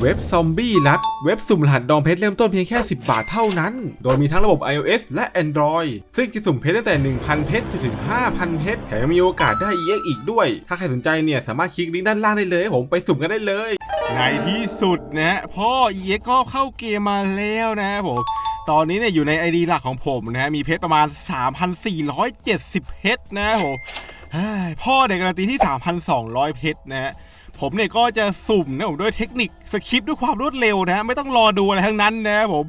เว็บซอมบี้รัดเว็บสุ่มรหัสดองเพชรเริ่มต้นเพียงแค่ 10 บาทเท่านั้น โดยมีทั้งระบบ iOS และ Android ซึ่งจะสุ่มเพชรตั้งแต่ 1,000 เพชรจนถึง 5,000 เพชรแถมยังมีโอกาสได้ EX อีกด้วย ถ้าใครสนใจเนี่ยสามารถคลิกลิงก์ด้านล่างได้เลยผมไปสุ่มกันได้เลยในที่สุดนะพ่อ EX ก็เข้าเกมมาแล้วนะผมตอนนี้เนี่ยอยู่ใน ID หลักของผมนะฮะมีเพชรประมาณ 3,470 เพชรนะผมพ่อเนี่ยการันตีที่ 3,200 เพชรนะฮะ ผมเนี่ยก็จะสุ่มนะผมด้วยเทคนิคสคริปต์ด้วยความรวดเร็วนะ ไม่ต้องรอดูอะไรทั้งนั้นนะผม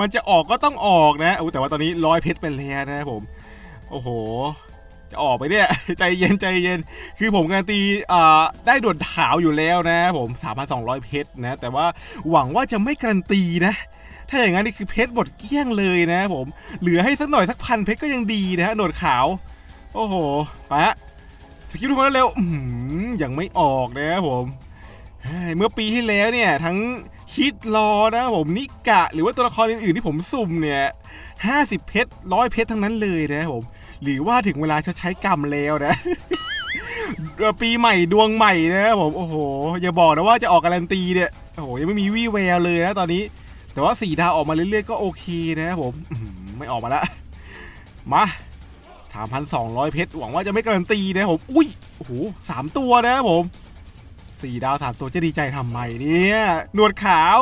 มันจะออกก็ต้องออกนะอู้แต่ว่าตอนนี้ร้อยเพชรไปแล้วนะผม โอ้โห จะออกไปเนี่ยใจเย็นใจเย็น คือผมการันตีอ่าได้ด่วนขาวอยู่แล้วนะ ผม3,200 เพชรนะ แต่ว่าหวังว่าจะไม่การันตีนะถ้าอย่างนั้นนี่คือเพชรหมดเกลี้ยงเลยนะผม เหลือให้สักหน่อยสักพันเพชรก็ยังดีนะฮะหนวดขาว โอ้โห ไปฮะสกิปทุกคนเร็วอื้อหือ ยังไม่ออกนะครับผมเมื่อปีที่แล้วเนี่ยทั้งคิดรอนะผมนิกะ หรือว่าตัวละครอื่นๆที่ผมสุ่มเนี่ย50เพชรร้อยเพชรทั้งนั้นเลยนะครับผม หรือว่าถึงเวลาจะใช้กรรมแล้วนะ ปีใหม่ดวงใหม่นะครับผม โอ้โห อย่าบอกนะว่าจะออกการันตีเนี่ย โอ้โห ยังไม่มีวี่แววเลยนะตอนนี้ แต่ว่าสีดาวออกมาเรื่อยๆก็โอเคนะครับผม ไม่ออกมาละ มา 3,200 เพชร หวังว่าจะไม่การันตีนะผม อุ้ย โอ้โหสามตัวนะผมสี่ดาวสามตัวจะดีใจทำไมเนี่ยหนวดขาว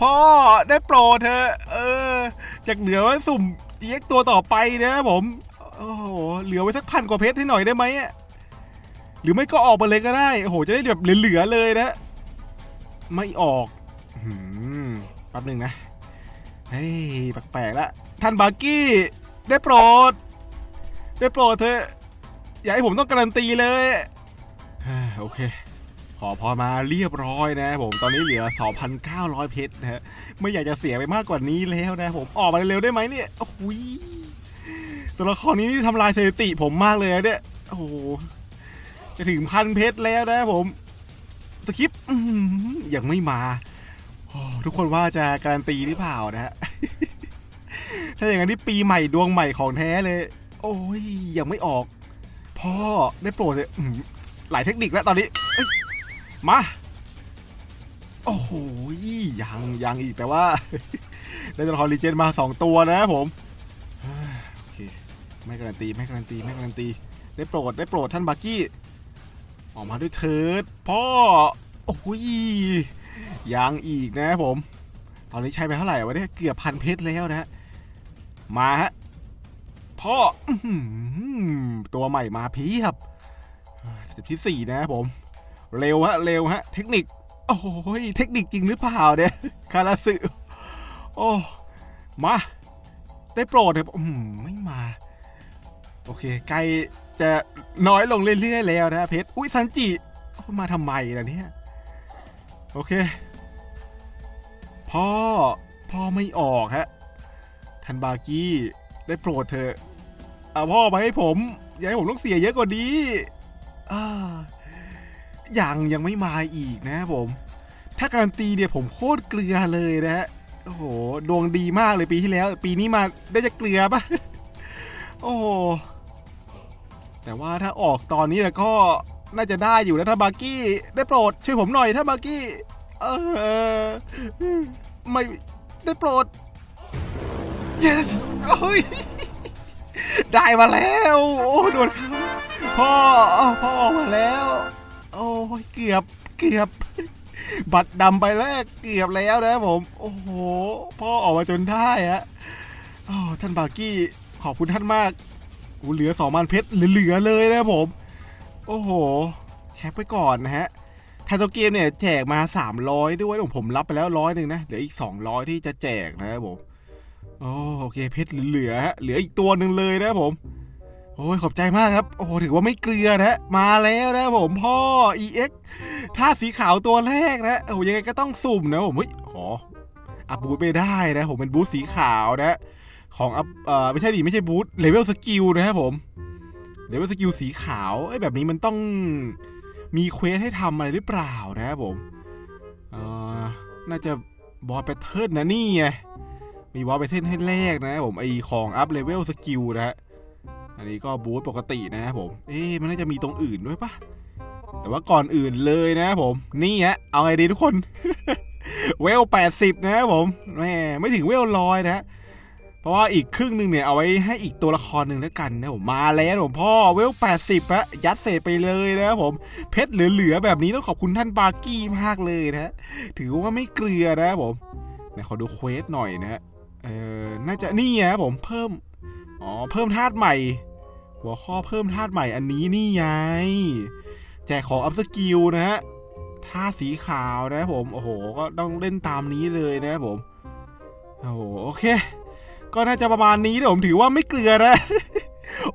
พ่อได้โปรดเธอะเออ จากเหลือไว้สุ่มเอ็กตัวต่อไปนะผม โอ้โห เหลือไว้สักพันกว่าเพชรให้หน่อยได้ไหมหรือไม่ก็ออกมาเลยก็ได้ โอ้โห จะได้แบบเหลือๆเลยนะ ไม่ออกอืมแป๊บหนึ่งนะ เฮ้ย แปลกๆละท่านบาร์กี้ ได้โปรด ได้โปรดเถอะอย่าให้ผมต้องการันตีเลยโอเค ขอพอมาเรียบร้อยนะผมตอนนี้เหลือ 2,900 เพชรนะฮะไม่อยากจะเสียไปมากกว่านี้แล้วนะผมออกมาเร็วได้ไหมเนี่ยโอ้ยตัวละครนี้นี่ทำลายสถิติผมมากเลยเนี่ยโอ้โหจะถึงพันเพชรแล้วนะผมสคริปต์ยังไม่มาทุกคนว่าจะการันตีหรือเปล่านะฮะถ้าอย่างนั้นนี่ปีใหม่ดวงใหม่ของแท้เลย โอ้ยยังไม่ออก พ่อได้โปรดเลยหลายเทคนิคแล้วตอนนี้มา โอ้โหยังยังอีกแต่ว่า ได้ตัวละครรีเจนมา 2 ตัวนะครับผมโอเคไม่การันตีไม่การันตีไม่การันตี ได้โปรดได้โปรดท่านบักกี้ ออกมาด้วยเถิดพ่อ โอ้ยยังอีกนะครับผม ตอนนี้ใช้ไปเท่าไหร่วะเนี่ยเกือบพันเพชรแล้วนะมาฮะ พ่ออื้อหือตัวใหม่มาเพียบสเต็ปที่สี่นะครับผม เร็วฮะ เร็วฮะ เทคนิค โอ้ยเทคนิคจริงหรือเปล่าเนี่ย คาราสึโอ้ มา ได้โปรดเลยอืมไม่มา โอเค ใกล้จะน้อยลงเรื่อยๆแล้วนะเพชร อุ้ยซันจิ มาทำไมล่ะเนี่ย โอเค พ่อ พ่อไม่ออกฮะ ทันบากี้ ได้โปรดเถอะ เอาพ่อมาให้ผม อย่าให้ผมต้องเสียเยอะกว่านี้อ่ายังยังไม่มาอีกนะครับผม ถ้าการันตีเนี่ยผมโคตรเกลือเลยนะฮะโอ้โห ดวงดีมากเลยปีที่แล้ว ปีนี้มาได้จะเกลือปะโอ้โห แต่ว่าถ้าออกตอนนี้แล้วก็น่าจะได้อยู่นะถ้าบากี้ ได้โปรดช่วยผมหน่อยถ้าบากี้ เออ ไม่ได้โปรด yes โอ้ย ได้มาแล้ว โอ้โดนเขาพ่อพ่อออกมาแล้ว โอ้ยเกือบเกือบ บัตรดำไปแรกเกือบแล้วนะผม โอ้โห พ่อออกมาจนได้ฮะโอ้ท่านบากี้ขอบคุณท่านมากกูเหลือสองมันเพชรเหลือเลยนะผม โอ้โหแคปไปก่อนนะฮะไทโตเกมเนี่ยแจกมา 300 ด้วยผมผมรับไปแล้วร้อยหนึ่งนะ เหลืออีก 200 ที่จะแจกนะครับผม โอ้โอเคเพชรเหลือฮะเหลืออีกตัวหนึ่งเลยนะครับผมโอ้ยขอบใจมากครับ โอ้ถือว่าไม่เกลือนะมาแล้วนะผมพ่อ EX ถ้าสีขาวตัวแรกนะโอ้ยังไงก็ต้องสุ่มนะผมเฮ้ยขออัพบูทไปได้นะผมเป็นบูทสีขาวนะ ของอัพเอ่อไม่ใช่ดิไม่ใช่บูทเลเวลสกิลนะครับผมเลเวลสกิลสีขาวไอ้แบบนี้มันต้องมีเควสให้ทำอะไรหรือเปล่านะครับผมเอ่อน่าจะบอสแพทเทิร์นนะนี่ไง มีวอลไปเทนให้แรกนะผมไอของอัพเลเวลสกิลนะฮะอันนี้ก็บูทปกตินะผม เอ๊ะมันน่าจะมีตรงอื่นด้วยปะแต่ว่าก่อนอื่นเลยนะผมนี่ฮะเอาไงดีทุกคน เวลแปดสิบนะผมแหม่ไม่ถึงเวลร้อยนะฮะเพราะว่าอีกครึ่งหนึ่งเนี่ยเอาไว้ให้อีกตัวละครหนึ่งแล้วกันนะผมมาแล้วผมพ่อเวลแปดสิบะยัดเศษไปเลยนะผมเพชรเหลือๆแบบนี้ต้องขอบคุณท่านบาร์กี้มากเลยนะฮะถือว่าไม่เกลือนะครับผมไหนขอดูเควสหน่อยนะฮะ เออน่าจะนี่ไงครับผมเพิ่มอ๋อเพิ่มธาตุใหม่ หัวข้อเพิ่มธาตุใหม่อันนี้นี่ไงแจกของอัพสกิลนะฮะท่าสีขาวนะครับผม โอ้โห ก็ต้องเล่นตามนี้เลยนะครับผม โอ้โห โอเค ก็น่าจะประมาณนี้นะผมถือว่าไม่เกลือนะ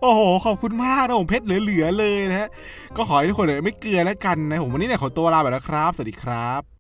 โอ้โห ขอบคุณมากนะผมเพชรเหลือๆเลยนะฮะ ก็ขอให้ทุกคนเนี่ยไม่เกลือแล้วกันนะผมวันนี้เนี่ยขอตัวลาไปแล้วครับ สวัสดีครับ